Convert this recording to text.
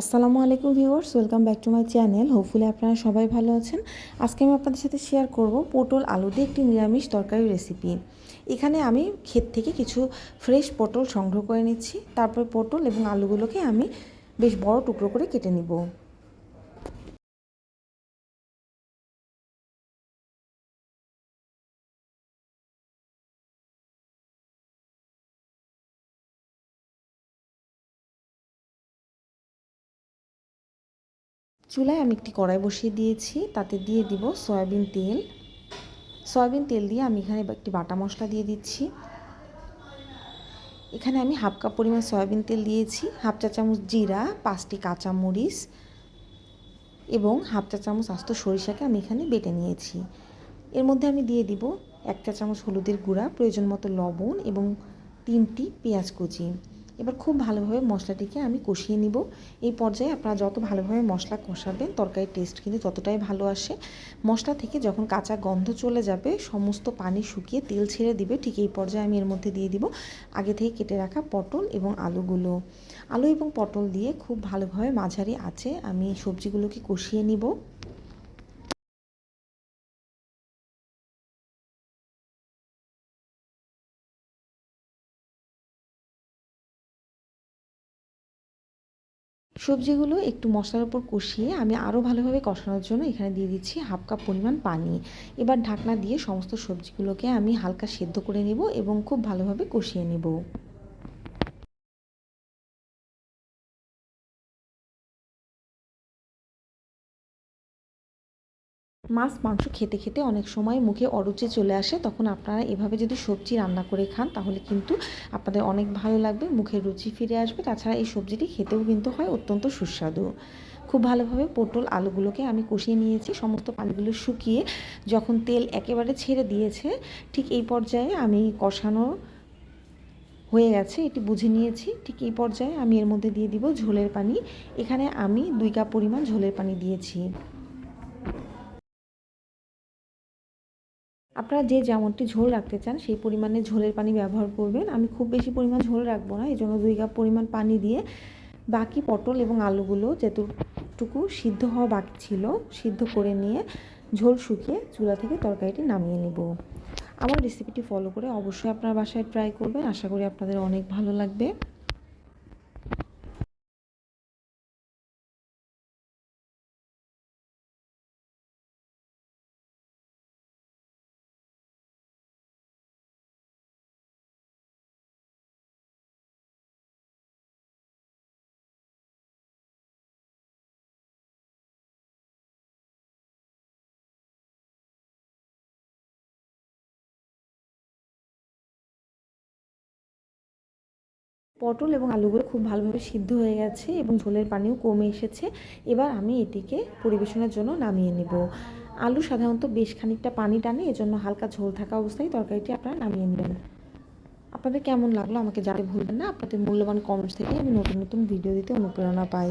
আসসালামু আলাইকুম viewers, welcome back to my channel. Hopefully আপনারা সবাই ভালো আছেন। আজকে আমি আপনাদের সাথে শেয়ার করব পটল আলু দিয়ে একটি নিরামিষ তরকারি রেসিপি এখানে আমি ক্ষেত থেকে কিছু ফ্রেশ পটল সংগ্রহ করে নিচ্ছি। তারপর পটল এবং আলুগুলোকে আমি বেশ বড় টুকরো করে কেটে নিব। চুলায় আমি একটি কড়াই বসিয়ে দিয়েছি, তাতে দিয়ে দিব সয়াবিন তেল। সয়াবিন তেল দিয়ে আমি এখানে একটি বাটা মশলা দিয়ে দিচ্ছি। এখানে আমি হাফ কাপ পরিমাণ সয়াবিন তেল দিয়েছি, হাফ চা চামচ জিরা, পাঁচটি কাঁচামরিচ এবং হাফ চা চামচ আস্ত সরিষাকে আমি এখানে বেটে নিয়েছি। এর মধ্যে আমি দিয়ে দিব এক চা চামচ হলুদের গুঁড়া, প্রয়োজন মতো লবণ এবং তিনটি পেঁয়াজ কুচি। এবার খুব ভালোভাবে মশলাটিকে আমি কষিয়ে নিব। এই পর্যায়ে আপনারা যত ভালোভাবে মশলা কষাবেন, তরকারির টেস্ট কিন্তু ততটাই ভালো আসে। মশলা থেকে যখন কাঁচা গন্ধ চলে যাবে, সমস্ত পানি শুকিয়ে তেল ছেড়ে দিবে, ঠিক এই পর্যায়ে আমি এর মধ্যে দিয়ে দিব আগে থেকে কেটে রাখা পটল এবং আলুগুলো। আলু এবং পটল দিয়ে খুব ভালোভাবে মাঝারি আছে আমি সবজিগুলোকে কষিয়ে নিব। সবজিগুলো একটু মশলার উপর কষিয়ে আমি আরও ভালোভাবে কষানোর জন্য এখানে দিয়ে দিচ্ছি হাফ কাপ পরিমাণ পানি। এবার ঢাকনা দিয়ে সমস্ত সবজিগুলোকে আমি হালকা সেদ্ধ করে নেব এবং খুব ভালোভাবে কষিয়ে নেব। মাছ, মাংস খেতে খেতে অনেক সময় মুখে অরুচি চলে আসে। তখন আপনারা এভাবে যদি সবজি রান্না করে খান, তাহলে কিন্তু আপনাদের অনেক ভালো লাগবে মুখের রুচি ফিরে আসবে। তাছাড়া এই সবজিটি খেতেও কিন্তু হয় অত্যন্ত সুস্বাদু। খুব ভালোভাবে পটল আলুগুলোকে আমি কষিয়ে নিয়েছি। সমস্ত পানিগুলো শুকিয়ে যখন তেল একেবারে ছেড়ে দিয়েছে, ঠিক এই পর্যায়ে আমি কষানো হয়ে গেছে, এটি বুঝে নিয়েছি। ঠিক এই পর্যায়ে আমি এর মধ্যে দিয়ে দিব ঝোলের পানি। এখানে আমি দুই কাপ পরিমাণ ঝোলের পানি দিয়েছি। আপনারা যে যেমনটি ঝোল রাখতে চান, সেই পরিমাণে ঝোলের পানি ব্যবহার করবেন। আমি খুব বেশি পরিমাণ ঝোল রাখব না এই জন্য দুই কাপ পরিমাণ পানি দিয়ে বাকি পটল এবং আলুগুলো যেতটুকু সিদ্ধ হওয়া বাকি ছিল, সিদ্ধ করে নিয়ে ঝোল শুকিয়ে চুলা থেকে তরকারিটি নামিয়ে নেব। আমার রেসিপিটি ফলো করে অবশ্যই আপনার বাসায় ট্রাই করবেন। আশা করি আপনাদের অনেক ভালো লাগবে। পটল এবং আলুগুলো খুব ভালোভাবে সিদ্ধ হয়ে গেছে এবং ঝোলের পানিও কমে এসেছে। এবার আমি এটিকে পরিবেশনের জন্য নামিয়ে নেব। আলু সাধারণত বেশ খানিকটা পানি টানে, এজন্য হালকা ঝোল থাকা অবস্থায় তরকারিটি আপনারা নামিয়ে নেবেন। আপনাদের কেমন লাগল আমাকে জানতে ভুলবেন না। আপনাদের মূল্যবান কমেন্টস থেকে আমি নতুন নতুন ভিডিও দিতে অনুপ্রেরণা পাই।